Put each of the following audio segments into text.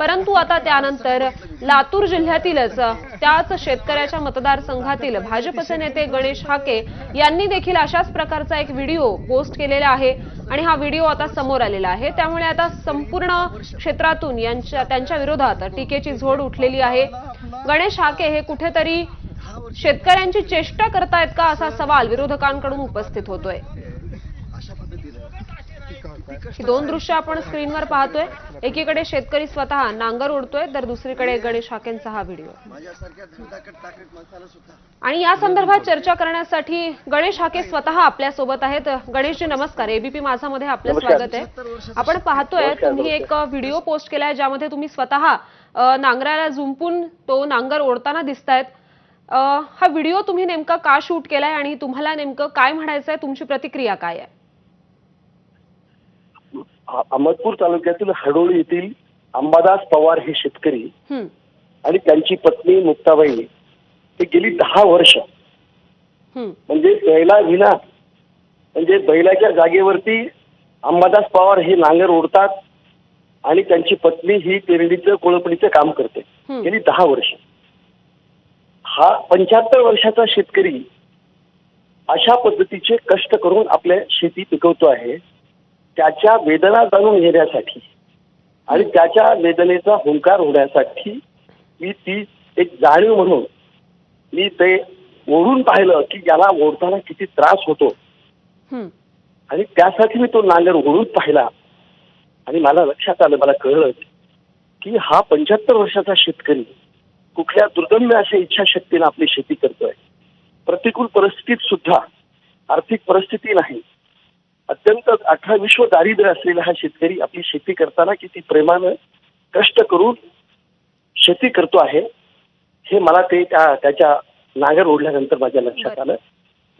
परंतु आता त्यानंतर लातूर जिल्ह्यातीलच त्याच शेतकऱ्याच्या मतदारसंघातील भाजपचे नेते गणेश हाके यांनी देखील अशाच प्रकारचा एक व्हिडिओ पोस्ट केलेला आहे. आणि हा व्हिडिओ आता समोर आलेला आहे. त्यामुळे आता संपूर्ण क्षेत्रातून यांच्या त्यांच्या विरोधात टीकेची झोड उठलेली आहे. गणेश हाके हे कुठेतरी शेतकऱ्यांची चेष्टा करतायत का असा सवाल विरोधकांकडून उपस्थित होतोय? दोन दृश्य आपण स्क्रीनवर पाहतोय. एकीकडे शेतकरी स्वतः नांगर ओढतोय तर दुसरीकडे गणेश हाकेंचा हा व्हिडिओ. माझ्यासारख्या धंदाकट टाकत माणसाला सुद्धा. आणि या संदर्भात चर्चा करण्यासाठी गणेश हाके स्वतः आपल्यासोबत आहेत. गणेशजी नमस्कार. एबीपी माझा मध्ये आपलं. स्वागत आहे. आपण पाहतोय तुम्ही एक व्हिडिओ पोस्ट केलाय ज्यामध्ये तुम्ही स्वतः नांगराला झुंपून तो नांगर ओढताना दिसतायत. हा व्हिडिओ तुम्ही नेमका का शूट केलाय आणि तुम्हाला नेमकं काय म्हणायचंय? तुमची प्रतिक्रिया काय आहे? अहमदपूर तालुक्यातील हडोळी येथील अंबादास पवार हे शेतकरी आणि त्यांची पत्नी मुक्ताबाई हे गेली दहा वर्ष. म्हणजे बैला विना म्हणजे बैलाच्या जागेवरती अंबादास पवार हे नांगर ओढतात आणि त्यांची पत्नी ही पेरडीचं कोळपणीचं काम करते. गेली दहा वर्ष. हा पंच्याहत्तर वर्षाचा शेतकरी अशा पद्धतीचे कष्ट करून आपल्या शेती पिकवतो आहे. त्याच्या वेदना जाणून घेण्यासाठी आणि त्याच्या वेदनेचा हुंकार होण्यासाठी मी ती एक जाणीव म्हणून मी ते ओढून पाहिलं की याला ओढताना किती त्रास होतो. आणि त्यासाठी मी तो नांगर ओढून पाहिला. आणि मला लक्षात आलं मला कळलं की हा पंच्याहत्तर वर्षाचा शेतकरी कुठल्या दुर्दम्य अशा इच्छाशक्तीने आपली शेती करतोय. प्रतिकूल परिस्थितीत सुद्धा आर्थिक परिस्थिती नाही. अत्यंत अठरा विश्व दारिद्र्य असलेला हा शेतकरी आपली शेती करताना किती प्रेमानं कष्ट करून शेती करतो आहे हे मला ते त्या त्याच्या नागर ओढल्यानंतर माझ्या लक्षात. आलं.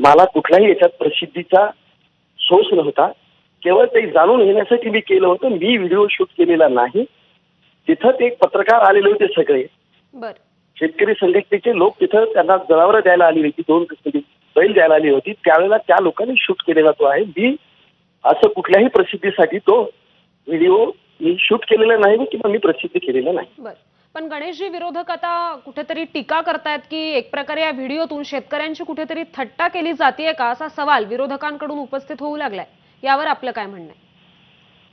मला कुठल्याही याच्यात प्रसिद्धीचा सोर्स नव्हता. केवळ ते जाणून घेण्यासाठी मी केलं होतं. मी व्हिडिओ शूट केलेला नाही. तिथं ते एक पत्रकार आलेले होते सगळे. शेतकरी संघटनेचे लोक तिथं त्यांना जनावरं द्यायला आली होती दोन बैल द्यायला आली होती. त्यावेळेला त्या लोकांनी शूट केलेला तो आहे. मी असं कुठल्याही प्रसिद्धीसाठी तो व्हिडिओ मी शूट केलेला नाही किंवा मी प्रसिद्ध केलेला नाही. बर. पण गणेशजी विरोधक आता कुठेतरी टीका करतायत की एक प्रकारे या व्हिडिओतून शेतकऱ्यांची कुठेतरी थट्टा केली जाते का असा सवाल विरोधकांकडून उपस्थित होऊ लागलाय. यावर आपलं काय म्हणणं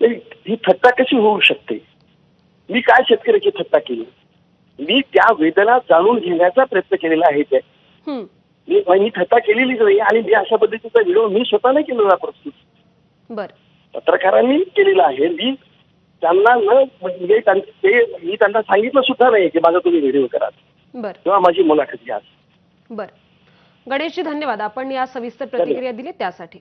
आहे? ही थट्टा कशी होऊ शकते? मी काय शेतकऱ्याची थट्टा केली? मी त्या वेदना जाणून घेण्याचा प्रयत्न केलेला आहे ते हं, मी थट्टा केलेलीच नाही आणि मी अशा पद्धतीचा व्हिडिओ मी स्वतः नाही केलेला प्रस्तुत. पत्रकारांनी केलेलं आहे. मी त्यांना न म्हणजे ते मी त्यांना सांगितलं सुद्धा नाही की माझा तुम्ही व्हिडिओ करा. बर. किंवा माझी मुलाखत घ्या. बर. गणेशजी धन्यवाद. आपण या सविस्तर प्रतिक्रिया दिली त्यासाठी.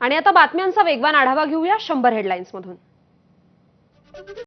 आणि आता बातम्यांचा वेगवान आढावा घेऊया शंभर हेडलाईन्स मधून.